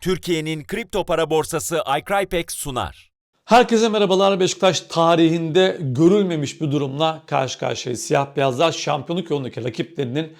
Türkiye'nin kripto para borsası iCrypex sunar. Herkese merhabalar. Beşiktaş tarihinde görülmemiş bir durumla karşı karşıyayız. Siyah beyazlar şampiyonluk yolundaki rakiplerinin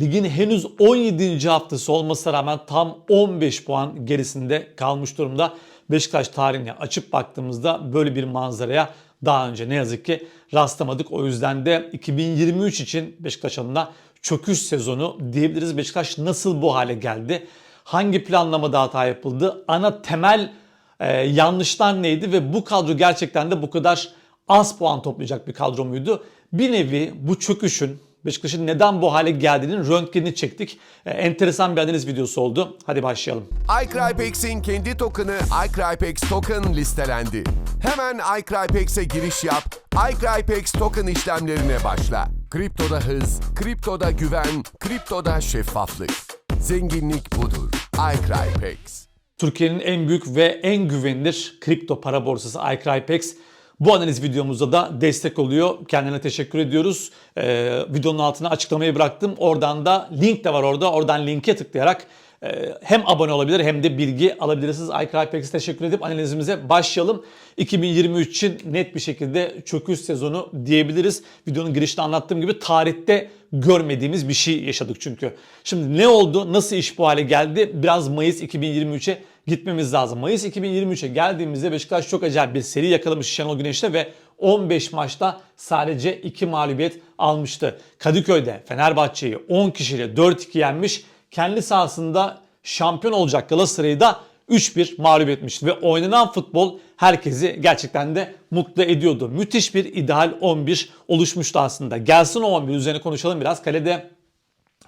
ligin henüz 17. haftası olmasına rağmen tam 15 puan gerisinde kalmış durumda. Beşiktaş tarihine açıp baktığımızda böyle bir manzaraya daha önce ne yazık ki rastlamadık. O yüzden de 2023 için Beşiktaş adına çöküş sezonu diyebiliriz. Beşiktaş nasıl bu hale geldi? Hangi planlamada hata yapıldı? Ana temel ee, yanlışlar neydi ve bu kadro gerçekten de bu kadar az puan toplayacak bir kadro muydu? Bir nevi bu çöküşün Beşiktaş'ın neden bu hale geldiğinin röntgenini çektik. Ee, enteresan bir analiz videosu oldu. Hadi başlayalım. iCrypex'in kendi token'ı iCrypex Token listelendi. Hemen iCrypex'e giriş yap, iCrypex Token işlemlerine başla. Kriptoda hız, kriptoda güven, kriptoda şeffaflık. Zenginlik budur. iCrypex. Türkiye'nin en büyük ve en güvenilir kripto para borsası iCrypex. Bu analiz videomuzda da destek oluyor. Kendine teşekkür ediyoruz. Ee, videonun altına açıklamayı bıraktım. Oradan da link de var orada. Oradan linke tıklayarak e, hem abone olabilir hem de bilgi alabilirsiniz. iCrypex'e teşekkür edip analizimize başlayalım. 2023 için net bir şekilde çöküş sezonu diyebiliriz. Videonun girişte anlattığım gibi tarihte görmediğimiz bir şey yaşadık çünkü. Şimdi ne oldu? Nasıl iş bu hale geldi? Biraz Mayıs 2023'e gitmemiz lazım. Mayıs 2023'e geldiğimizde Beşiktaş çok acayip bir seri yakalamış Şenol Güneş'le ve 15 maçta sadece 2 mağlubiyet almıştı. Kadıköy'de Fenerbahçe'yi 10 kişiyle 4-2 yenmiş. Kendi sahasında şampiyon olacak Galatasaray'ı da 3-1 mağlup etmişti ve oynanan futbol herkesi gerçekten de mutlu ediyordu. Müthiş bir ideal 11 oluşmuştu aslında. Gelsin o 11 üzerine konuşalım biraz. Kalede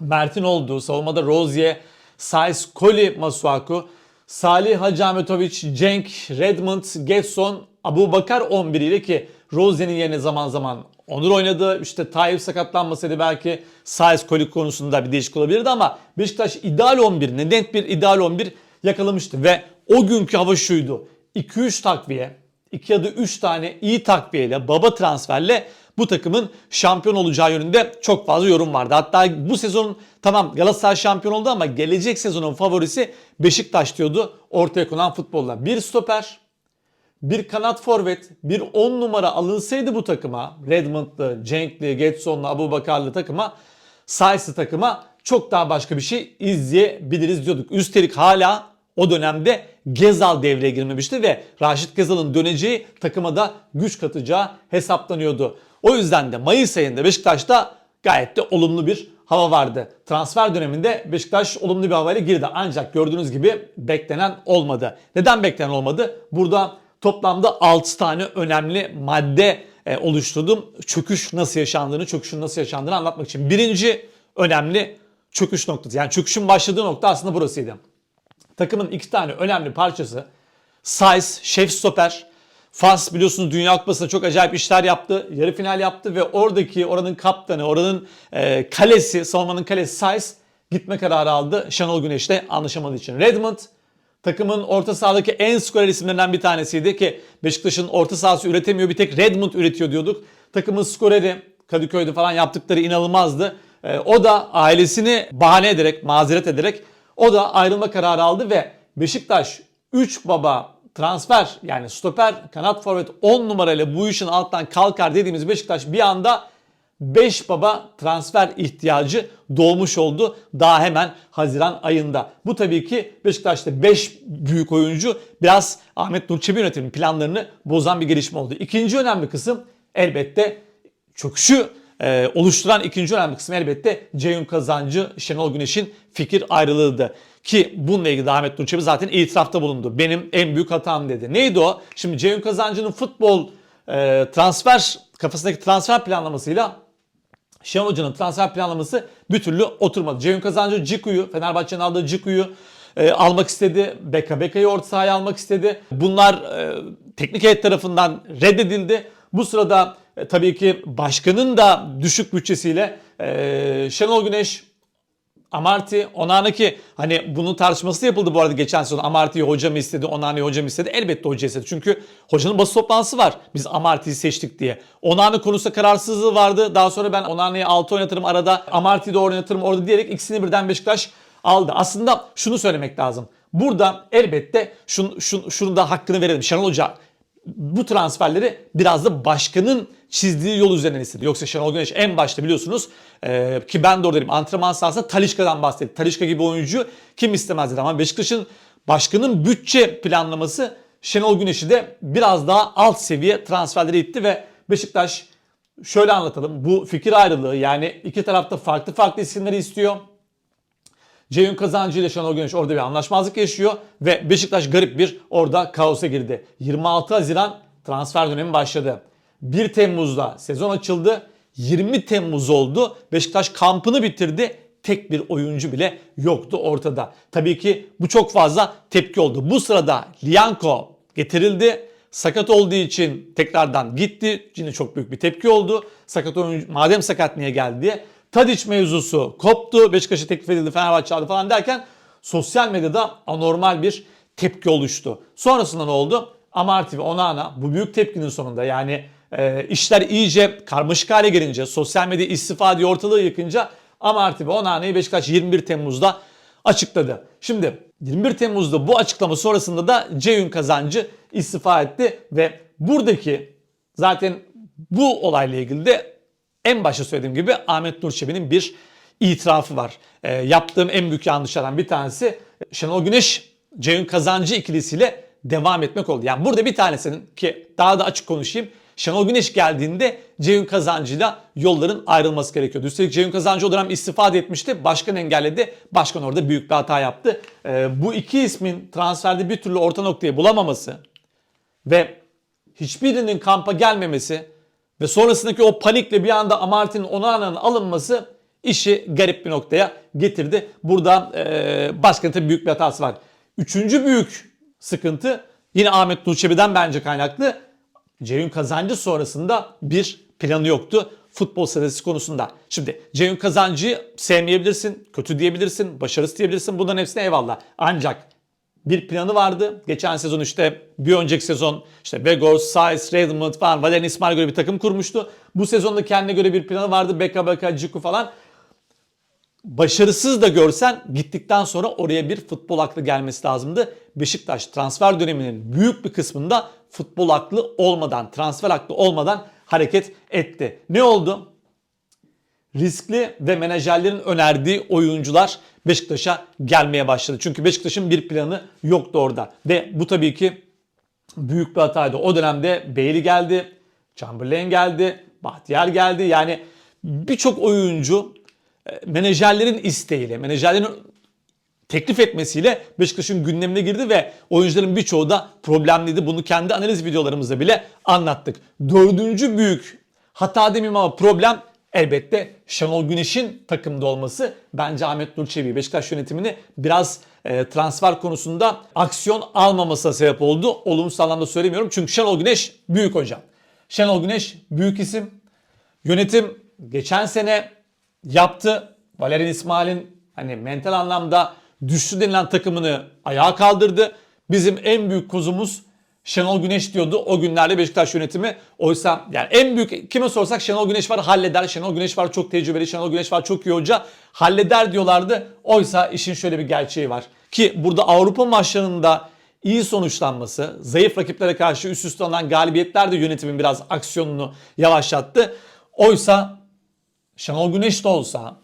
Mert'in olduğu, savunmada Rozier, Saiz, Koli, Masuaku, Salih Hacametovic, Cenk, Redmond, Getson, Abu Bakar 11 ile ki Rozier'in yerine zaman zaman Onur oynadı. İşte Tayyip sakatlanmasaydı belki Saiz Koli konusunda bir değişik olabilirdi ama Beşiktaş ideal 11, net bir ideal 11 yakalamıştı ve o günkü hava şuydu. 2-3 takviye, 2 ya da 3 tane iyi takviyeyle, baba transferle bu takımın şampiyon olacağı yönünde çok fazla yorum vardı. Hatta bu sezon tamam Galatasaray şampiyon oldu ama gelecek sezonun favorisi Beşiktaş diyordu ortaya konan futbolla. Bir stoper, bir kanat forvet, bir 10 numara alınsaydı bu takıma, Redmond'lı, Cenk'li, Getson'lu, Abu Bakar'lı takıma, Saiz'li takıma çok daha başka bir şey izleyebiliriz diyorduk. Üstelik hala o dönemde Gezal devreye girmemişti ve Raşit Gezal'ın döneceği takıma da güç katacağı hesaplanıyordu. O yüzden de Mayıs ayında Beşiktaş'ta gayet de olumlu bir hava vardı. Transfer döneminde Beşiktaş olumlu bir havayla girdi. Ancak gördüğünüz gibi beklenen olmadı. Neden beklenen olmadı? Burada toplamda 6 tane önemli madde e, oluşturdum. Çöküş nasıl yaşandığını, çöküşün nasıl yaşandığını anlatmak için. Birinci önemli çöküş noktası. Yani çöküşün başladığı nokta aslında burasıydı. Takımın iki tane önemli parçası Saiz, Şef Stoper. Fas biliyorsunuz Dünya Kupası'nda çok acayip işler yaptı. Yarı final yaptı ve oradaki oranın kaptanı, oranın e, kalesi, savunmanın kalesi Saiz gitme kararı aldı. Şenol Güneş'le anlaşamadığı için. Redmond takımın orta sahadaki en skorer isimlerinden bir tanesiydi ki Beşiktaş'ın orta sahası üretemiyor bir tek Redmond üretiyor diyorduk. Takımın skoreri Kadıköy'de falan yaptıkları inanılmazdı. E, o da ailesini bahane ederek, mazeret ederek o da ayrılma kararı aldı ve Beşiktaş 3 baba transfer yani stoper, kanat forvet 10 numarayla bu işin alttan kalkar dediğimiz Beşiktaş bir anda 5 baba transfer ihtiyacı doğmuş oldu daha hemen Haziran ayında. Bu tabii ki Beşiktaş'ta 5 büyük oyuncu biraz Ahmet Nur Çebi yönetiminin planlarını bozan bir gelişme oldu. İkinci önemli kısım elbette çöküşü e, oluşturan ikinci önemli kısım elbette Ceyhun Kazancı, Şenol Güneş'in fikir ayrılığıydı. Ki bununla ilgili Ahmet Nur Çebi zaten itirafta bulundu. Benim en büyük hatam dedi. Neydi o? Şimdi Ceyhun Kazancı'nın futbol e, transfer kafasındaki transfer planlamasıyla Şenol Hoca'nın transfer planlaması bir türlü oturmadı. Ceyhun Kazancı Ciku'yu, Fenerbahçe'nin aldığı Ciku'yu e, almak istedi. Beka Beka'yı orta sahaya almak istedi. Bunlar e, teknik heyet tarafından reddedildi. Bu sırada e, tabii ki başkanın da düşük bütçesiyle e, Şenol Güneş Amarty, Onana ki hani bunun tartışması yapıldı bu arada geçen sezon. Amarty'yi hoca mı istedi, Onana'yı hoca mı istedi? Elbette hoca istedi. Çünkü hocanın basın toplantısı var. Biz Amarty'yi seçtik diye. Onana konusunda kararsızlığı vardı. Daha sonra ben Onana'yı 6 oynatırım arada, Amarty'yi de oynatırım orada diyerek ikisini birden Beşiktaş aldı. Aslında şunu söylemek lazım. Burada elbette şun, şun, şunu da hakkını verelim. Şenol Hoca bu transferleri biraz da başkanın çizdiği yol üzerinden istedi. Yoksa Şenol Güneş en başta biliyorsunuz e, ki ben de oradayım antrenman sahasında Talişka'dan bahsetti. Talişka gibi oyuncu kim istemez dedi ama Beşiktaş'ın başkanın bütçe planlaması Şenol Güneş'i de biraz daha alt seviye transferlere itti ve Beşiktaş şöyle anlatalım. Bu fikir ayrılığı yani iki tarafta farklı farklı isimleri istiyor. Ceyhun Kazancı ile Şenol Güneş orada bir anlaşmazlık yaşıyor ve Beşiktaş garip bir orada kaosa girdi. 26 Haziran transfer dönemi başladı. 1 Temmuz'da sezon açıldı. 20 Temmuz oldu. Beşiktaş kampını bitirdi. Tek bir oyuncu bile yoktu ortada. Tabii ki bu çok fazla tepki oldu. Bu sırada Lianco getirildi. Sakat olduğu için tekrardan gitti. Yine çok büyük bir tepki oldu. Sakat oyuncu madem sakat niye geldi. Tadiç mevzusu koptu. Beşiktaş'a teklif edildi, Fenerbahçe aldı falan derken sosyal medyada anormal bir tepki oluştu. Sonrasında ne oldu? Amarty ve Onana bu büyük tepkinin sonunda yani e, işler iyice karmaşık hale gelince, sosyal medya istifa diye ortalığı yıkınca Amarty ve Onana'yı Beşiktaş 21 Temmuz'da açıkladı. Şimdi 21 Temmuz'da bu açıklama sonrasında da Ceyhun Kazancı istifa etti ve buradaki zaten bu olayla ilgili de en başta söylediğim gibi Ahmet Nur Çebi'nin bir itirafı var. E, yaptığım en büyük yanlışlardan bir tanesi Şenol Güneş, Ceyhun Kazancı ikilisiyle devam etmek oldu. Yani burada bir tanesinin ki daha da açık konuşayım. Şenol Güneş geldiğinde Ceyhun Kazancı'yla yolların ayrılması gerekiyordu. Üstelik Ceyhun Kazancı o dönem istifa da etmişti. Başkan engelledi. Başkan orada büyük bir hata yaptı. E, bu iki ismin transferde bir türlü orta noktayı bulamaması ve hiçbirinin kampa gelmemesi ve sonrasındaki o panikle bir anda Amarty'nin Onana'nın alınması işi garip bir noktaya getirdi. Burada e, başkanın tabii büyük bir hatası var. Üçüncü büyük sıkıntı yine Ahmet Nurçebi'den bence kaynaklı. Ceyhun Kazancı sonrasında bir planı yoktu futbol stratejisi konusunda. Şimdi Ceyhun Kazancı'yı sevmeyebilirsin, kötü diyebilirsin, başarısız diyebilirsin. Bunların hepsine eyvallah. Ancak bir planı vardı. Geçen sezon işte bir önceki sezon işte Vegors, Saiz, Redmond falan Valerian İsmail göre bir takım kurmuştu. Bu sezonda kendine göre bir planı vardı. Beka Beka, Ciku falan. Başarısız da görsen gittikten sonra oraya bir futbol aklı gelmesi lazımdı. Beşiktaş transfer döneminin büyük bir kısmında futbol aklı olmadan, transfer aklı olmadan hareket etti. Ne oldu? Riskli ve menajerlerin önerdiği oyuncular Beşiktaş'a gelmeye başladı. Çünkü Beşiktaş'ın bir planı yoktu orada. Ve bu tabii ki büyük bir hataydı. O dönemde Bailey geldi, Chamberlain geldi, Bahtiyar geldi. Yani birçok oyuncu e, menajerlerin isteğiyle, menajerlerin teklif etmesiyle Beşiktaş'ın gündemine girdi ve oyuncuların birçoğu da problemliydi. Bunu kendi analiz videolarımızda bile anlattık. Dördüncü büyük hata demeyeyim ama problem elbette Şenol Güneş'in takımda olması bence Ahmet Nur Beşiktaş yönetimini biraz e, transfer konusunda aksiyon almamasına sebep oldu. Olumsuz anlamda söylemiyorum çünkü Şenol Güneş büyük hocam. Şenol Güneş büyük isim. Yönetim geçen sene yaptı. Valerian İsmail'in hani mental anlamda düştü denilen takımını ayağa kaldırdı. Bizim en büyük kozumuz Şenol Güneş diyordu o günlerde Beşiktaş yönetimi. Oysa yani en büyük kime sorsak Şenol Güneş var halleder. Şenol Güneş var çok tecrübeli. Şenol Güneş var çok iyi hoca. Halleder diyorlardı. Oysa işin şöyle bir gerçeği var. Ki burada Avrupa maçlarında iyi sonuçlanması, zayıf rakiplere karşı üst üste alınan galibiyetler de yönetimin biraz aksiyonunu yavaşlattı. Oysa Şenol Güneş de olsa,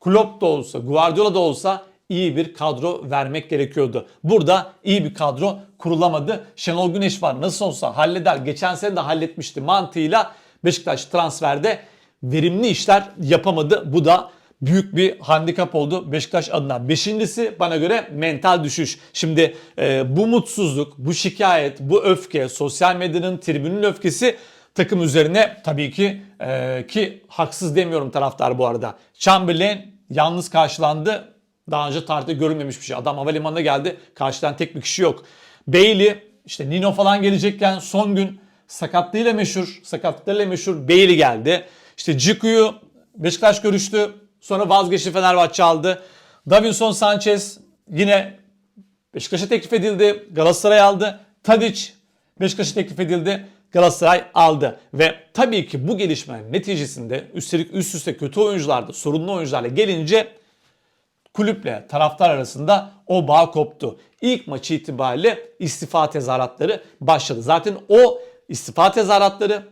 Klopp da olsa, Guardiola da olsa iyi bir kadro vermek gerekiyordu. Burada iyi bir kadro kurulamadı. Şenol Güneş var nasıl olsa halleder. Geçen sene de halletmişti mantığıyla Beşiktaş transferde verimli işler yapamadı. Bu da büyük bir handikap oldu Beşiktaş adına. Beşincisi bana göre mental düşüş. Şimdi e, bu mutsuzluk, bu şikayet, bu öfke, sosyal medyanın tribünün öfkesi takım üzerine tabii ki e, ki haksız demiyorum taraftar bu arada. Chamberlain yalnız karşılandı. Daha önce tarihte görülmemiş bir şey. Adam havalimanına geldi. Karşıdan tek bir kişi yok. Bailey işte Nino falan gelecekken son gün sakatlığıyla meşhur, sakatlıklarıyla meşhur Bailey geldi. İşte Ciku'yu Beşiktaş görüştü. Sonra vazgeçti Fenerbahçe aldı. Davinson Sanchez yine Beşiktaş'a teklif edildi. Galatasaray aldı. Tadic Beşiktaş'a teklif edildi. Galatasaray aldı. Ve tabii ki bu gelişmenin neticesinde üstelik üst üste kötü oyuncularda, sorunlu oyuncularla gelince kulüple taraftar arasında o bağ koptu. İlk maçı itibariyle istifa tezahüratları başladı. Zaten o istifa tezahüratları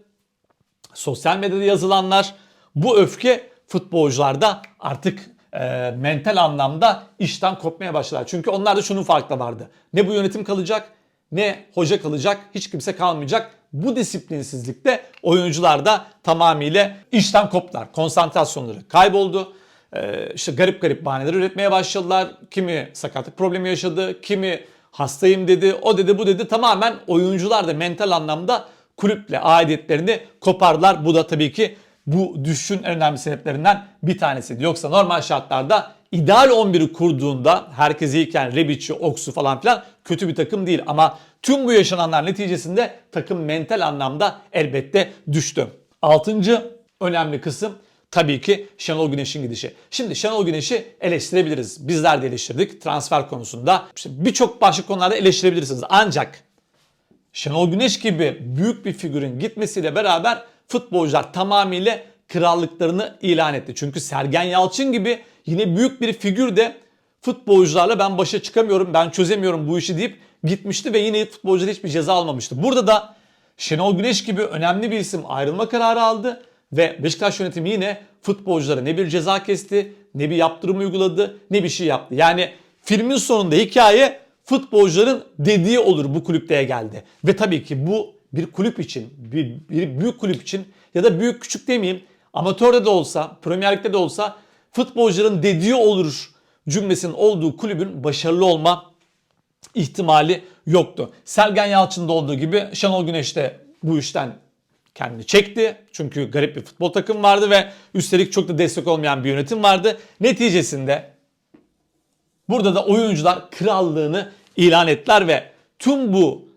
sosyal medyada yazılanlar bu öfke futbolcularda artık e, mental anlamda işten kopmaya başladılar. Çünkü onlarda şunun farklı vardı. Ne bu yönetim kalacak ne hoca kalacak hiç kimse kalmayacak. Bu disiplinsizlikte oyuncular da tamamıyla işten koptular. Konsantrasyonları kayboldu. Ee, işte garip garip bahaneler üretmeye başladılar. Kimi sakatlık problemi yaşadı, kimi hastayım dedi, o dedi bu dedi. Tamamen oyuncular da mental anlamda kulüple aidiyetlerini kopardılar. Bu da tabii ki bu düşüşün en önemli sebeplerinden bir tanesiydi. Yoksa normal şartlarda ideal 11'i kurduğunda herkes iyiyken Rebic'i, Oks'u falan filan kötü bir takım değil. Ama tüm bu yaşananlar neticesinde takım mental anlamda elbette düştü. Altıncı önemli kısım tabii ki Şenol Güneş'in gidişi. Şimdi Şenol Güneş'i eleştirebiliriz. Bizler de eleştirdik transfer konusunda. İşte birçok başka konularda eleştirebilirsiniz. Ancak Şenol Güneş gibi büyük bir figürün gitmesiyle beraber futbolcular tamamıyla krallıklarını ilan etti. Çünkü Sergen Yalçın gibi yine büyük bir figür de futbolcularla ben başa çıkamıyorum, ben çözemiyorum bu işi deyip gitmişti ve yine futbolcular hiçbir ceza almamıştı. Burada da Şenol Güneş gibi önemli bir isim ayrılma kararı aldı ve Beşiktaş yönetimi yine futbolculara ne bir ceza kesti, ne bir yaptırım uyguladı, ne bir şey yaptı. Yani filmin sonunda hikaye futbolcuların dediği olur bu kulüpteye geldi. Ve tabii ki bu bir kulüp için, bir, bir büyük kulüp için ya da büyük küçük demeyeyim amatörde de olsa, Premier Lig'de de olsa futbolcuların dediği olur cümlesinin olduğu kulübün başarılı olma ihtimali yoktu. Sergen Yalçın'da olduğu gibi Şenol Güneş de bu işten kendini çekti. Çünkü garip bir futbol takım vardı ve üstelik çok da destek olmayan bir yönetim vardı. Neticesinde burada da oyuncular krallığını ilan ettiler ve tüm bu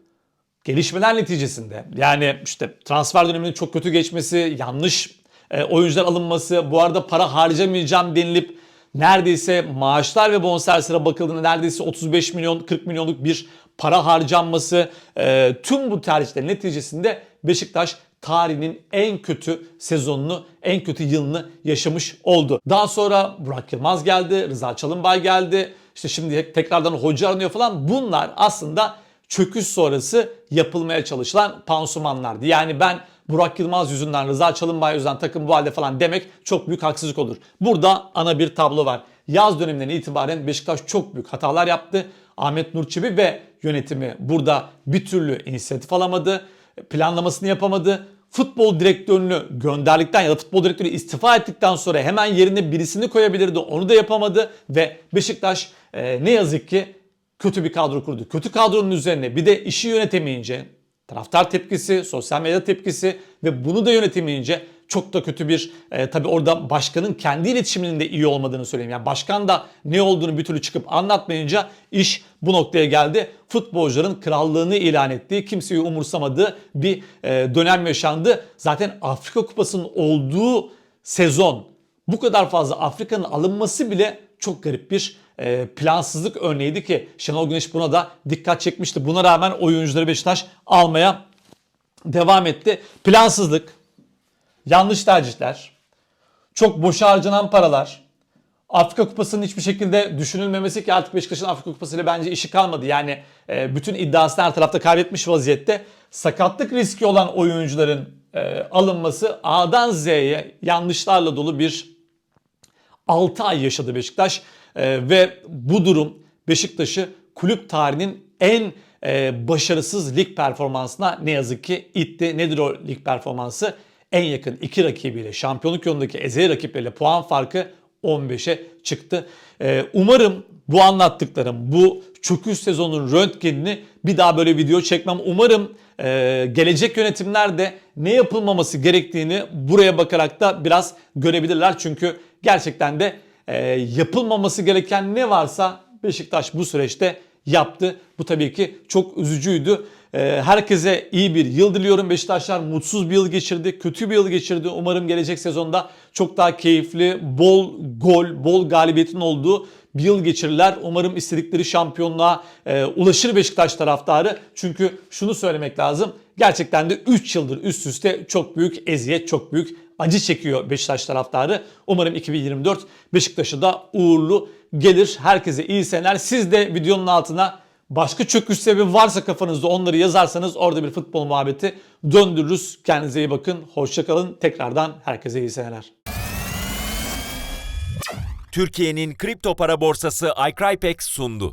gelişmeler neticesinde yani işte transfer döneminin çok kötü geçmesi, yanlış e, oyuncular alınması, bu arada para harcamayacağım denilip neredeyse maaşlar ve bonservislere bakıldığında neredeyse 35 milyon 40 milyonluk bir para harcanması e, tüm bu tercihlerin neticesinde Beşiktaş tarihinin en kötü sezonunu, en kötü yılını yaşamış oldu. Daha sonra Burak Yılmaz geldi, Rıza Çalınbay geldi. İşte şimdi tekrardan hoca aranıyor falan. Bunlar aslında çöküş sonrası yapılmaya çalışılan pansumanlardı. Yani ben Burak Yılmaz yüzünden, Rıza Çalınbay yüzünden takım bu halde falan demek çok büyük haksızlık olur. Burada ana bir tablo var. Yaz döneminden itibaren Beşiktaş çok büyük hatalar yaptı. Ahmet Nur Çebi ve yönetimi burada bir türlü inisiyatif alamadı. Planlamasını yapamadı. Futbol direktörünü gönderdikten ya da futbol direktörü istifa ettikten sonra hemen yerine birisini koyabilirdi. Onu da yapamadı ve Beşiktaş e, ne yazık ki kötü bir kadro kurdu. Kötü kadronun üzerine bir de işi yönetemeyince taraftar tepkisi, sosyal medya tepkisi ve bunu da yönetemeyince çok da kötü bir e, tabi orada başkanın kendi iletişiminin de iyi olmadığını söyleyeyim. Yani başkan da ne olduğunu bir türlü çıkıp anlatmayınca iş bu noktaya geldi. Futbolcuların krallığını ilan ettiği, kimseyi umursamadığı bir e, dönem yaşandı. Zaten Afrika Kupası'nın olduğu sezon bu kadar fazla Afrika'nın alınması bile çok garip bir e, plansızlık örneğiydi ki Şenol Güneş buna da dikkat çekmişti. Buna rağmen oyuncuları Beşiktaş almaya devam etti. Plansızlık, yanlış tercihler, çok boşa harcanan paralar, Afrika Kupası'nın hiçbir şekilde düşünülmemesi ki artık Beşiktaş'ın Afrika Kupası ile bence işi kalmadı. Yani e, bütün iddiasını her tarafta kaybetmiş vaziyette. Sakatlık riski olan oyuncuların e, alınması A'dan Z'ye yanlışlarla dolu bir 6 ay yaşadı Beşiktaş E, ve bu durum Beşiktaş'ı kulüp tarihinin en e, başarısız lig performansına ne yazık ki itti. Nedir o lig performansı? En yakın iki rakibiyle şampiyonluk yolundaki ezeli rakipleriyle puan farkı 15'e çıktı. E, umarım bu anlattıklarım, bu çöküş sezonunun röntgenini bir daha böyle video çekmem. Umarım e, gelecek yönetimler de ne yapılmaması gerektiğini buraya bakarak da biraz görebilirler. Çünkü gerçekten de e, yapılmaması gereken ne varsa Beşiktaş bu süreçte yaptı. Bu tabii ki çok üzücüydü. E, herkese iyi bir yıl diliyorum. Beşiktaşlar mutsuz bir yıl geçirdi, kötü bir yıl geçirdi. Umarım gelecek sezonda çok daha keyifli, bol gol, bol galibiyetin olduğu bir yıl geçirirler. Umarım istedikleri şampiyonluğa e, ulaşır Beşiktaş taraftarı. Çünkü şunu söylemek lazım. Gerçekten de 3 yıldır üst üste çok büyük eziyet, çok büyük acı çekiyor Beşiktaş taraftarı. Umarım 2024 Beşiktaş'a da uğurlu gelir. Herkese iyi seneler. Siz de videonun altına başka çöküş sebebi varsa kafanızda onları yazarsanız orada bir futbol muhabbeti döndürürüz. Kendinize iyi bakın. Hoşçakalın. Tekrardan herkese iyi seneler. Türkiye'nin kripto para borsası iCrypex sundu.